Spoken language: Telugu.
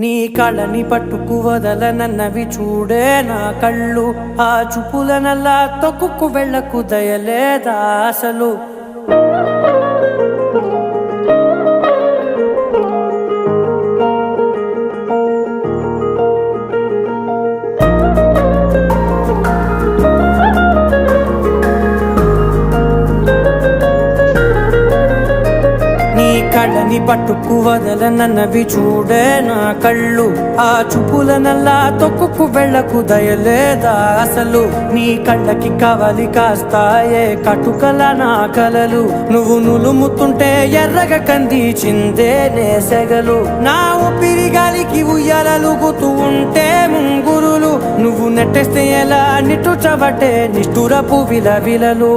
నీ కళని పట్టుకు వదలనన్నవి చూడే నా కళ్ళు. ఆ చూపుల నల్లా తొక్కుకు వెళ్ళకు దయలేదా అసలు? కళ్ళని పట్టుకు వదలనన్నవి చూడే నా కళ్ళు. ఆ చూపుల నల్లా తొక్కుకు వెళ్ళకు దయలేదా అసలు? నీ కళ్ళకి కవలి కాస్తాయే కటుకల నా కలలు. నువ్వు నులుముతుంటే ఎర్రగ కంది చిందే నేసెగలు నా ఊపిరి గాలికి ఉయ్యాలలుగుతూ ఉంటే ముంగురులు. నువ్వు నెట్టేస్తే ఎలా నిట్టు చవటే నిష్ఠురపు విలవిలలు.